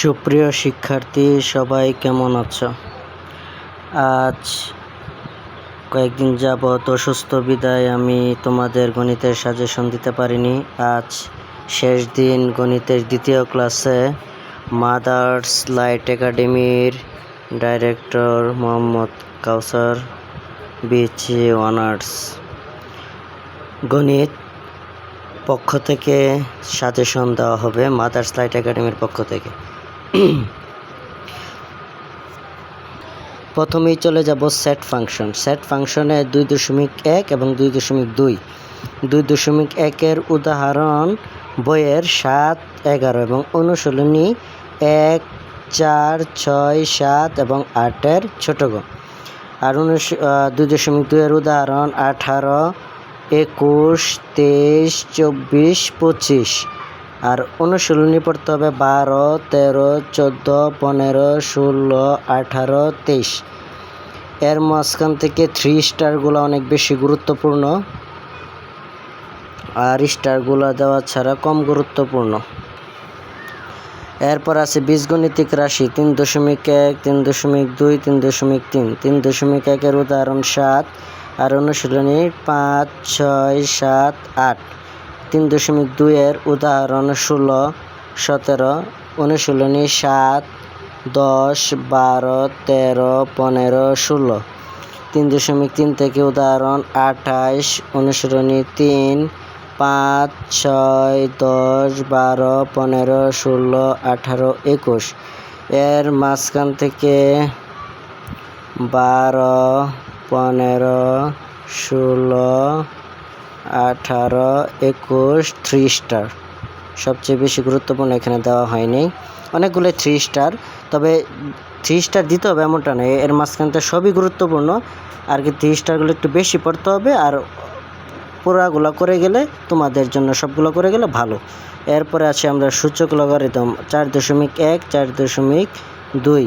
সুপ্রিয় শিক্ষার্থী, সবাই কেমন আছো? আজ কয়েকদিন যাবৎ অসুস্থ বিদায় আমি তোমাদের গণিতের সাজেশন দিতে পারিনি। আজ শেষ দিন গণিতের দ্বিতীয় ক্লাসে মাদার্স লাইট একাডেমির director Mohammad Kawsar BSc honours গণিত পক্ষ থেকে সাজেশন দেওয়া হবে মাদার্স লাইট একাডেমির পক্ষ থেকে। প্রথমেই চলে যাব সেট ফাংশন সেট ফাংশনে দুই দশমিক এক এবং দুই দশমিক দুই। দুই দশমিক একের উদাহরণ বইয়ের সাত, এগারো এবং অনুশীলনী এক, চার, ছয়, সাত এবং আটের ছোট আর অনুশ দুই দশমিক দুইয়ের উদাহরণ আঠারো, একুশ, তেইশ, চব্বিশ, পঁচিশ। আর অনুশীলনী পড়তে হবে বারো, তেরো, চোদ্দ, পনেরো, ষোলো, আঠারো, তেইশ। এর মাঝখান থেকে থ্রি স্টারগুলো অনেক বেশি গুরুত্বপূর্ণ। আর স্টারগুলো দেওয়া ছাড়া কম গুরুত্বপূর্ণ। এরপর আছে বীজগণিতিক রাশি, তিন দশমিক এক, তিন দশমিক দুই, তিন দশমিক তিন তিন দশমিক একের উদাহরণ সাত। আর অনুশীলনী পাঁচ, ছয়, সাত, আট। তিন দশমিক দুইয়ের উদাহরণ ষোলো, সতেরো অনুশীলনী সাত, দশ, বারো, তেরো, পনেরো, ষোলো। তিন দশমিক তিন থেকে উদাহরণ আঠাইশ অনুশীলনী তিন, পাঁচ, ছয়, দশ, বারো, পনেরো, ষোলো, আঠারো, একুশ। এর মাঝখান থেকে বারো, পনেরো, ষোলো আঠারো, একুশ থ্রি স্টার সবচেয়ে বেশি গুরুত্বপূর্ণ এখানে দেওয়া হয়নি। অনেকগুলো থ্রি স্টার তবে থ্রি স্টার দিতে হবে এমনটা নয়। এর মাঝখানটা সবই গুরুত্বপূর্ণ। আর কি থ্রি স্টারগুলো একটু বেশি পড়তে হবে আর পুরাগুলো করে গেলে তোমাদের জন্য সবগুলো করে গেলে ভালো। এরপরে আছে আমরা সূচক লগারিদম চার দশমিক এক, চার দশমিক দুই।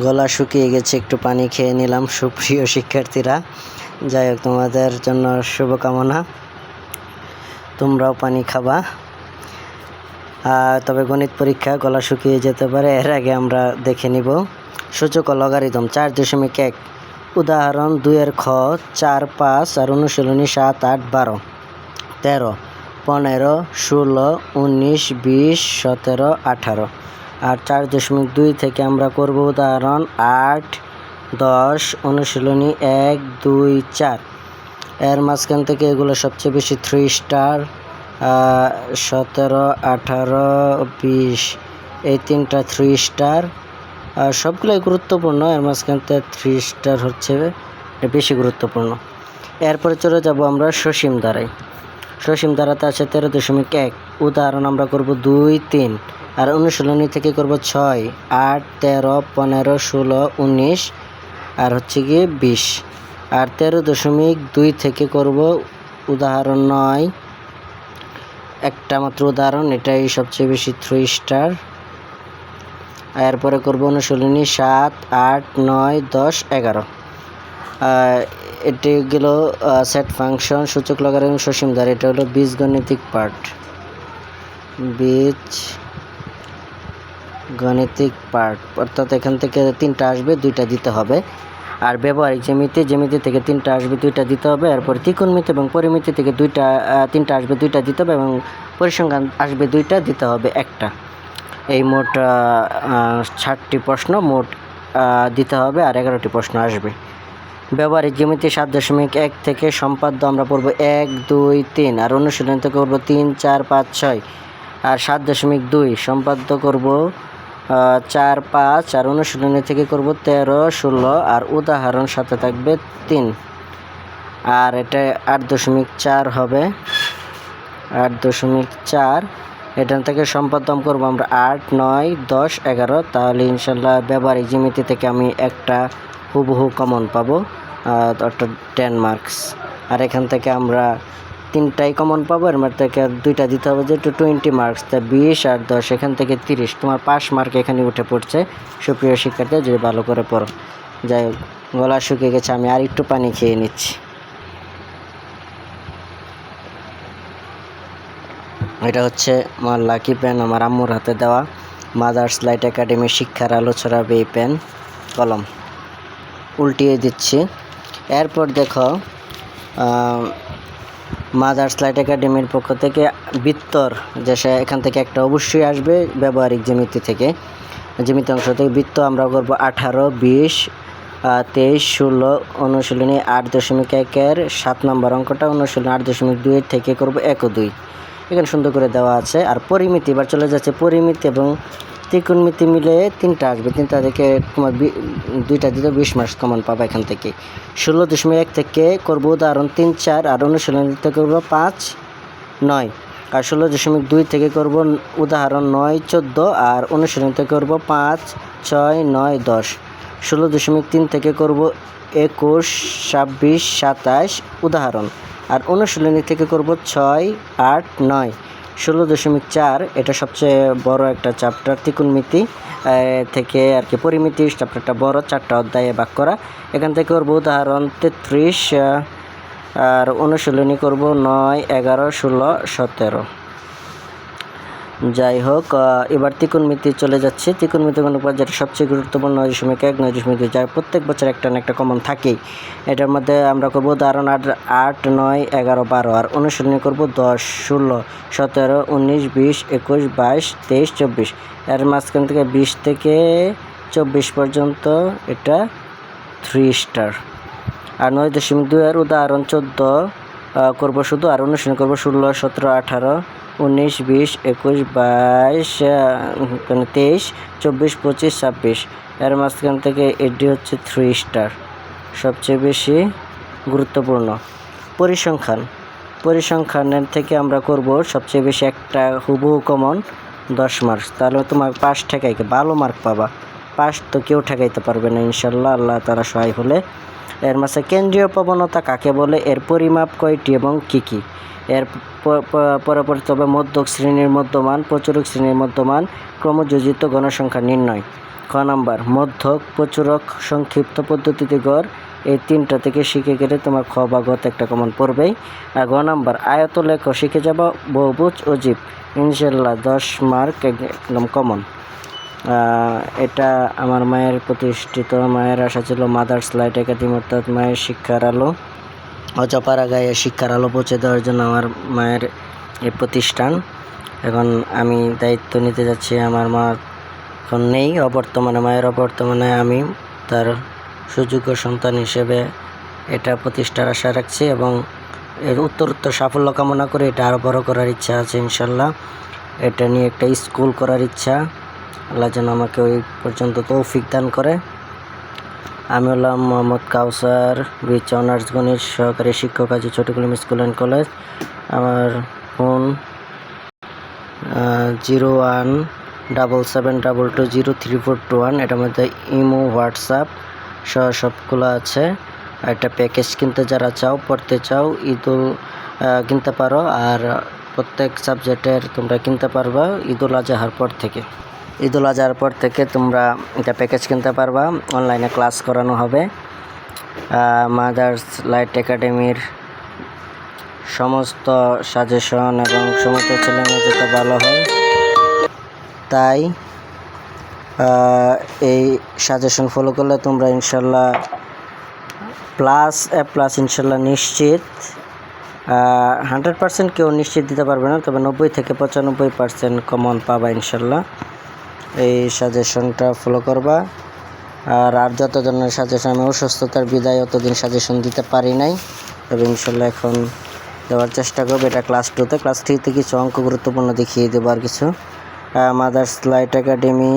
গলা শুকিয়ে গেছে, একটু পানি খেয়ে নিলাম, সুপ্রিয় শিক্ষার্থীরা। যাই হোক, তোমাদের জন্য শুভকামনা। তোমরাও পানি খাবা। আর তবে গণিত পরীক্ষা গলা শুকিয়ে যেতে পারে, এর আগে আমরা দেখে নিব। সূচক লগারিদম, চার দশমিক এক। উদাহরণ, দুইয়ের খ, চার, পাঁচ, আর অনুশীলনী সাত, আট, বারো। তেরো, পনেরো, ষোলো, উনিশ, বিশ, সতেরো, আঠারো। আর চার দশমিক দুই থেকে আমরা করব উদাহরণ আট, দশ, অনুশীলনী এক, দুই, চার। এর মাঝখান থেকে এগুলো সবচেয়ে বেশি থ্রি স্টার সতেরো, আঠারো, বিশ, এই তিনটা থ্রি স্টার সবগুলোই গুরুত্বপূর্ণ। এর মাঝখান থেকে থ্রি স্টার হচ্ছে বেশি গুরুত্বপূর্ণ। এরপরে চলে যাব আমরা সসীম দ্বারাই। সসীম দ্বারাতে আছে তেরো দশমিক এক। উদাহরণ আমরা করব দুই, তিন। আর অনুশীলনী থেকে করব ছয়, আট, তেরো, পনেরো, ষোলো, উনিশ, আর হচ্ছে গিয়ে বিশ। আর তেরো দশমিক দুই থেকে করব উদাহরণ নয়। একটা মাত্র উদাহরণ, এটাই সবচেয়ে বেশি থ্রি স্টার এরপরে করব অনুশীলনী সাত, আট, নয়, দশ, এগারো। এটি গেল সেট ফাংশন সূচক লগার এবং সসীম দ্বার। এটা হলো বীজ বীজগণিতিক পার্ট বীজ গণিতিক পার্ট অর্থাৎ এখান থেকে তিনটা আসবে, দুইটা দিতে হবে। আর ব্যবহারিক জ্যামিতি জ্যামিতি থেকে তিনটা আসবে, দুইটা দিতে হবে। এরপর ত্রিকোণমিতি এবং পরিমিতি থেকে দুইটা তিনটা আসবে, দুইটা দিতে হবে এবং পরিসংখ্যান আসবে, দুইটা দিতে হবে, একটা। এই মোট ষাটটি প্রশ্ন, মোট দিতে হবে আর এগারোটি প্রশ্ন আসবে। ব্যবহারিক জ্যামিতি সাত দশমিক এক থেকে সম্পাদ্য আমরা পড়ব এক, দুই, তিন। আর অনুশীলন থেকে করব তিন, চার, পাঁচ, ছয়। আর সাত দশমিক দুই, সম্পাদ্য করব চার, পাঁচ। আর অনুশীলনী থেকে করব তেরো, ষোলো। আর উদাহরণ সাথে থাকবে তিন। আর এটা আট দশমিক চার হবে। আট দশমিক চার। এখান থেকে সম্পাদন করব আমরা আট, নয়, দশ, এগারো। তাহলে ইনশাল্লাহ ব্যবহারিক জিমিতি থেকে আমি একটা হুবহু কমন পাবো অর্থাৎ টেন মার্কস আর এখান থেকে আমরা তিনটাই কমন পাবো, এর মধ্যে থেকে দুইটা দিতে হবে যে টু টোয়েন্টি মার্কস তা বিশ আর দশ, এখান থেকে তিরিশ। তোমার পাস মার্ক এখানে উঠে পড়ছে, সুপ্রিয় শিক্ষার্থী, যদি ভালো করে পড়ো। যাই হোক, গলা শুকিয়ে গেছে, আমি আর একটু পানি খেয়ে নিচ্ছি। এটা হচ্ছে আমার লাকি পেন আমার আম্মুর হাতে দেওয়া মাদার্স লাইট একাডেমি শিক্ষার আলো ছড়াবে এই পেন কলম। উল্টিয়ে দিচ্ছি। এরপর দেখো মাদার্স লাইট একাডেমির পক্ষ থেকে বৃত্তর, যে সে এখান থেকে একটা অবশ্যই আসবে ব্যবহারিক জ্যামিতি থেকে। জ্যামিতি অংশ থেকে বৃত্ত আমরা করব আঠারো, বিশ তেইশ, ষোলো অনুশীলনী আট দশমিক একের সাত নম্বর অঙ্কটা অনুশীলনী আট দশমিক দুই থেকে করব এক ও দুই। এখানে সুন্দর করে দেওয়া আছে। আর পরিমিতি, এবার চলে যাচ্ছে পরিমিতি এবং ত্রিকোণমিতি মিলে তিনটা আসবে। তিনটা থেকে তোমার দুইটা দিতে বিশ মার্কস কমন পাবে এখান থেকে। ষোলো দশমিক এক থেকে করব উদাহরণ তিন, চার, আর অনুশীলনীতে করব পাঁচ, নয়। আর ষোলো দশমিক দুই থেকে করব উদাহরণ নয়, চোদ্দ, আর অনুশীলনীতে করব পাঁচ, ছয়, নয়, দশ। ষোলো দশমিক তিন থেকে করব একুশ, ছাব্বিশ, সাতাশ, উদাহরণ। আর অনুশীলনী থেকে করব ছয়, আট, নয়। ষোলো দশমিক চার, এটা সবচেয়ে বড় একটা চ্যাপ্টার, ত্রিকোণমিতি থেকে আর কি পরিমিতি, চ্যাপ্টারটা বড়, চারটা অধ্যায়ে ভাগ করা। এখান থেকে করব উদাহরণ তেত্রিশ আর অনুশীলনী করব নয়, এগারো, ষোলো, সতেরো। যাই হোক এবার ত্রিকোণমিতি চলে যাচ্ছে। ত্রিকোণমিতি অনুপাত যেটা সবচেয়ে গুরুত্বপূর্ণ নয় দশমিক এক, নয় দশমিক দুই, যার প্রত্যেক বছর একটা না একটা কমন থাকেই। এটার মধ্যে আমরা করব উদাহরণ আট আট, নয়, এগারো, বারো, আর অনুশীলনী করব দশ, ষোলো, সতেরো, উনিশ, বিশ, একুশ, বাইশ, তেইশ, চব্বিশ। এর মাঝখান থেকে বিশ থেকে চব্বিশ পর্যন্ত এটা থ্রি স্টার আর নয় দশমিক দুইয়ের উদাহরণ চোদ্দ করব শুধু, আর অনুশীলন করব ষোলো, সতেরো, আঠারো উনিশ, বিশ, একুশ, বাইশ তেইশ, চব্বিশ, পঁচিশ, ছাব্বিশ। এর মাঝখান থেকে এটি হচ্ছে থ্রি স্টার সবচেয়ে বেশি গুরুত্বপূর্ণ। পরিসংখ্যান। পরিসংখ্যানের থেকে আমরা করব সবচেয়ে বেশি একটা হুবহু কমন দশ মার্কস তাহলে তোমার পাস ঠেকাইকে ভালো মার্ক পাবা। পাস তো কেউ ঠেকাইতে পারবে না, ইনশাল্লাহ। আল্লাহ তারা সহায় হলে এর মাঝে কেন্দ্রীয় প্রবণতা কাকে বলে, এর পরিমাপ কয়টি এবং কী কী? এর পরবর্তী হবে মধ্যক শ্রেণির মধ্যমান, প্রচুরক শ্রেণির মধ্যমান, ক্রমযোজিত গণসংখ্যা নির্ণয়। খ নাম্বার, মধ্যক, প্রচুরক, সংক্ষিপ্ত পদ্ধতিতে গড়, এই তিনটা থেকে শিখে গেলে তোমার খ বা গত একটা কমন পড়বেই। আর গ নাম্বার আয়ত লেখ শিখে যাবা, বহুভুজ অজীব ইনশাল্লাহ দশ মার্ক একদম কমন। এটা আমার মায়ের প্রতিষ্ঠিত, মায়ের আশা ছিল মাদার্স লাইট একাডেমি অর্থাৎ মায়ের শিক্ষার আলো অজপাড়া গায়ে শিক্ষার আলো পৌঁছে দেওয়ার জন্য আমার মায়ের এই প্রতিষ্ঠান। এখন আমি দায়িত্ব নিতে যাচ্ছি, আমার মা এখন নেই, অবর্তমানে, মায়ের অবর্তমানে আমি তার সুযোগ্য সন্তান হিসেবে এটা প্রতিষ্ঠার আশা রাখছি এবং এর উত্তরোত্তর সাফল্য কামনা করে এটা আরও বড় করার ইচ্ছা আছে ইনশাল্লাহ। এটা নিয়ে একটা স্কুল করার ইচ্ছা। আল্লাহ যেন আমাকে ওই পর্যন্ত তৌফিক দান করে। আমি হলাম মোহাম্মদ কাউসার বিচ অনার্স গণিত সহকারী শিক্ষক আছি ছোটকুলিম স্কুল অ্যান্ড কলেজ। আমার phone zero one double seven double two zero three four two one. এটার মধ্যে ইমো, হোয়াটসঅ্যাপ সহ সবগুলো আছে। একটা প্যাকেজ কিনতে যারা চাও, পড়তে চাও, ঈদুল কিনতে পারো। আর প্রত্যেক সাবজেক্টের তোমরা কিনতে পারবা ঈদুল আজহার পর থেকে। ঈদুল আজহার পর থেকে তোমরা এটা প্যাকেজ কিনতে পারবা অনলাইনে ক্লাস করানো হবে। মাদার্স লাইট একাডেমির সমস্ত সাজেশন এবং সমস্ত ছেলেমেয়ে যাতে ভালো হয়, তাই এই সাজেশন ফলো করলে তোমরা ইনশাল্লাহ প্লাস এ প্লাস ইনশাল্লাহ নিশ্চিত। হান্ড্রেড পার্সেন্ট কেউ নিশ্চিত দিতে পারবে না, তবে নব্বই থেকে পঁচানব্বই পার্সেন্ট কমন পাবা ইনশাল্লাহ এই সাজেশনটা ফলো করবা। আর আর যত ধরনের সাজেশন আমি অসুস্থতার বিদায় অতদিন সাজেশন দিতে পারি নাই। তবে ইনশাল্লাহ এখন দেওয়ার চেষ্টা করব। এটা ক্লাস টুতে ক্লাস থ্রিতে কিছু অঙ্ক গুরুত্বপূর্ণ দেখিয়ে দেবো আর কিছু। মাদার্স লাইট একাডেমি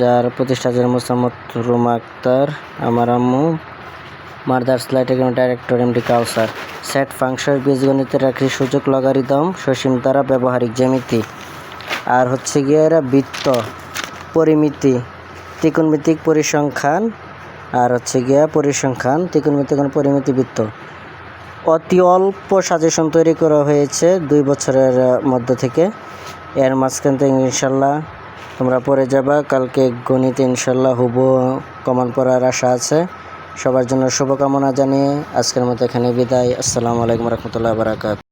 যার প্রতিষ্ঠাতা মোসাম্মদ রুমা আক্তার, আমার আম্মু। Mother's light academy director MD Kawsar set function বীজগণিতের একটি সূচক লগারিদম সসীম দ্বারা ব্যবহারিক জ্যামিতি। আর হচ্ছে গিয়ে এরা বৃত্ত, পরিমিতি, ত্রিকোণমিতিক পরিসংখ্যান আর হচ্ছে গিয়া পরিসংখ্যান ত্রিকোণমিতিক পরিমিতি বৃত্ত। অতি অল্প সাজেশন তৈরি করা হয়েছে দুই বছরের মধ্য থেকে। এর মাঝখান থেকে ইনশাল্লাহ তোমরা পড়ে যাবা। কালকে গণিত ইনশাল্লাহ হুব কমান পড়ার আশা আছে। সবার জন্য শুভকামনা জানিয়ে আজকের মতো এখানে বিদায়। আসসালামু আলাইকুম রহমতুল্লাহ বারাকাত